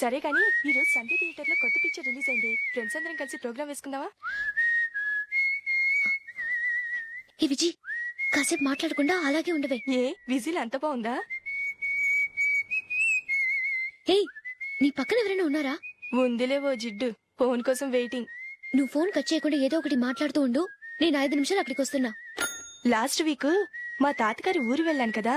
సరే కానీ ఈ రోజు సండే థియేటర్లో కొత్త పిక్చర్ రిలీజ్ అయింది. ఫ్రెండ్స్ అందరం కలిసి ప్రోగ్రామ్ వేసుకుందామా? ఏ విజి కాసేపు మాట్లాడకుండా అలాగే ఉండవే. ఏ విజిల్ అంత బాగుందా? ఏయ్ నీ పక్కన ఎవరైనా ఉన్నారా? ఉందిలే ఓ జిడ్డు ఫోన్ కోసం వెయిటింగ్. నువ్వు ఫోన్ కట్ చేయకుండా ఏదో ఒకటి మాట్లాడుతూ ఉండు నేను ఐదు నిమిషాలు అక్కడికి వస్తున్నా. లాస్ట్ వీక్ మా తాతగారి ఊరు వెళ్ళాను కదా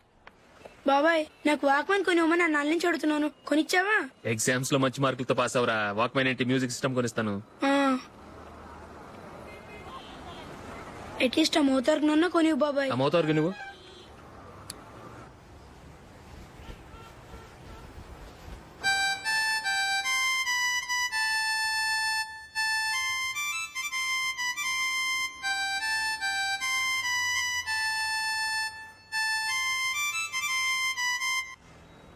బాబాయ్ నాకు వాక్మన్ కొని ఇవ్వమని నా నుంచి అడుగుతున్నాను. కొనిచ్చావా? ఎగ్జామ్స్లో మంచి మార్కులతో పాస్ అవరా? వాక్మెన్ ఏంటి? Music system కొనిస్తాను. అట్లీస్ట్ ఆ మోతార్కు నన్న కొనివ్వు బాబాయ్. ఆ మోతారు నువ్వు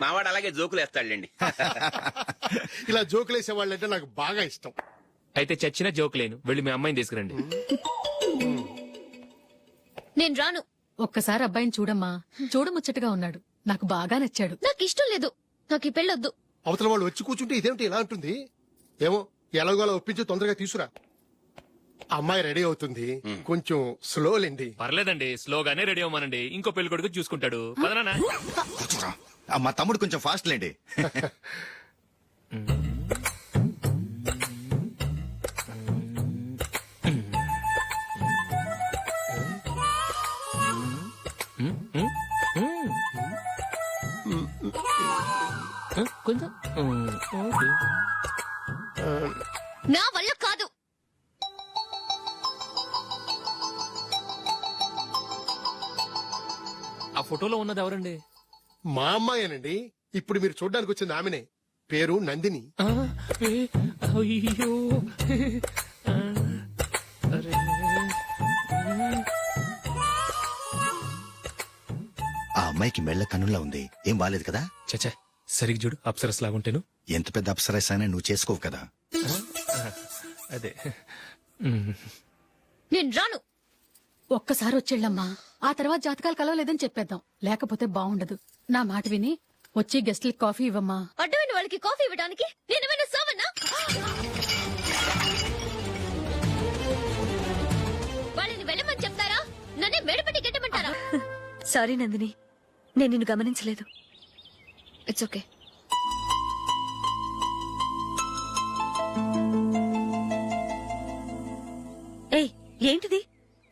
మావాడు అలాగే జోకులు వేస్తాడులేండి. ఇలా జోకులేసే వాళ్ళంటే నాకు బాగా ఇష్టం. అయితే చచ్చిన జోక్ లేను వెళ్ళి మీ అమ్మాయిని తీసుకురండి. నేను రాను. ఒక్కసారి అబ్బాయిని చూడమ్మా. చూడముచ్చటగా ఉన్నాడు. నాకు బాగా నచ్చాడు. నాకు ఇష్టం లేదు. నాకు ఈ పెళ్ళొద్దు. అవతల వాళ్ళు వచ్చి కూర్చుంటే ఇదేమిటి ఇలా ఉంటుంది ఏమో ఎలాగోలా ఒప్పించి తొందరగా తీసురా అమ్మాయి రెడీ అవుతుంది. కొంచెం స్లో లేండి పర్లేదండి. స్లోగానే రెడీ అవ్వమనండి. ఇంకో పెళ్ళి కొడుకు చూసుకుంటాడు. పదనా. ఆ, మా తమ్ముడు కొంచెం ఫాస్ట్ లేండి కొంచెం. నా వల్ల కాదు. ఆ ఫోటోలో ఉన్నది ఎవరండి? మా అమ్మాయేనండి. ఇప్పుడు మీరు చూడడానికి వచ్చింది ఆమెనే. పేరు నందిని. ఆ, ఏ, అయ్యో. ఆ, అరే. ఆ అమ్మాయికి మెళ్ళ కన్నులా ఉంది. ఏం బాలేదు కదా? చచ్చా సరిగ్గా చూడు అప్సరస్ లాగుంటేను ఎంత పెద్ద అప్సరస్ అయినా నువ్వు చేసుకోవు కదా. అదే. నేను రాను. ఒక్కసారి వచ్చేళ్ళమ్మా. ఆ తర్వాత జాతకాలు కలవలేదని చెప్పేద్దాం. లేకపోతే బాగుండదు నా మాట విని వచ్చి గెస్ట్లకి కాఫీ ఇవ్వమ్మా. అడ్డమైన వాళ్ళకి కాఫీ ఇవ్వడానికి నేనేమైనా వాళ్ళని వెళ్ళమని చెప్తారా? నన్నే మెడపట్టి గెట్టమంటారా? సారీ నందిని నేను నిన్ను గమనించలేదు. ఇట్స్ ఓకే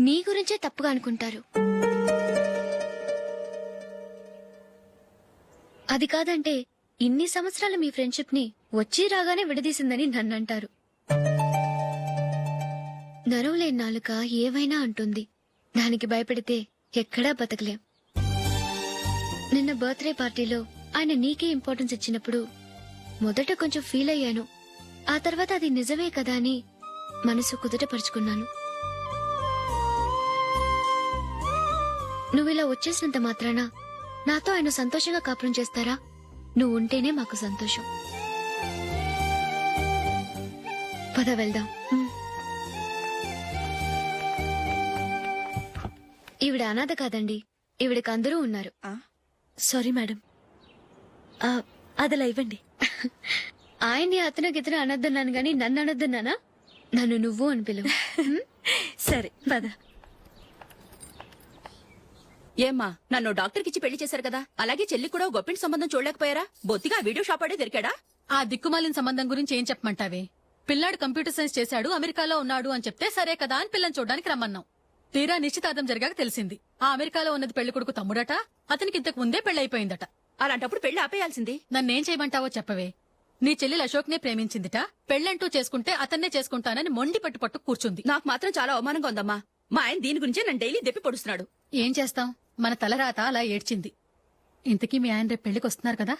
నీ గురించే తప్పుగా అనుకుంటారు. అది కాదంటే ఇన్ని సంవత్సరాల మీ ఫ్రెండ్షిప్ని వచ్చి రాగానే విడదీసిందని నన్నంటారు. నరవలేని నాలుక ఏవైనా అంటుంది. దానికి భయపెడితే ఎక్కడా బతకలేం. నిన్న బర్త్డే పార్టీలో ఆయన నీకే ఇంపార్టెన్స్ ఇచ్చినప్పుడు మొదట కొంచెం ఫీల్ అయ్యాను. ఆ తర్వాత అది నిజమే కదా అని మనసు కుదుటపరుచుకున్నాను నువ్వు ఇలా వచ్చేసినంత మాత్రాన నాతో ఆయన సంతోషంగా కాపురం చేస్తారా? నువ్వు ఉంటేనే మాకు సంతోషం. పద వెళ్దాం. ఈవిడ అనాథ కాదండి. ఈవిడకి అందరూ ఉన్నారు. Sorry madam. అదలా ఇవ్వండి. ఆయన్ని అతను గితను అనొద్దన్నాను గాని నన్ను అనొద్దన్నానా? నన్ను నువ్వు అని పిలువు? సరే పద. ఏమ్మా నన్ను డాక్టర్ కిచ్చి పెళ్ళి చేశారు కదా? అలాగే చెల్లి కూడా గొప్పింటి సంబంధం చూడలేకపోయారా? బొత్తిగా వీడియో షాప్ ఆడే దొరికాడా? ఆ దిక్కుమాలిన సంబంధం గురించి ఏం చెప్పమంటావే? పిల్లాడు కంప్యూటర్ సైన్స్ చేశాడు అమెరికాలో ఉన్నాడు అని చెప్తే సరే కదా అని పిల్లని చూడడానికి రమ్మన్నాం. తీరా నిశ్చితార్థం జరిగాక తెలిసింది. ఆ అమెరికాలో ఉన్నది పెళ్ళి కొడుకు తమ్ముడట అతనికి ఇంతకు ముందే పెళ్ళయిపోయిందట అలాంటప్పుడు పెళ్ళి ఆపేయాల్సింది. నన్నేం చేయమంటావో చెప్పవే. నీ చెల్లెలు అశోక్ నే ప్రేమించిందిట పెళ్ళంటూ చేసుకుంటే అతన్నే చేసుకుంటానని మొండి పట్టు పట్టు కూర్చుంది. నాకు మాత్రం చాలా అవమానంగా ఉందమ్మా. మా ఆయన దీని గురించే నన్ను డైలీ దెప్పి పొడుస్తున్నాడు. ఏం చేస్తాం? మన తలరాత అలా ఏడ్చింది. ఇంతకీ మీ ఆయన రేపు పెళ్ళికి వస్తున్నారు కదా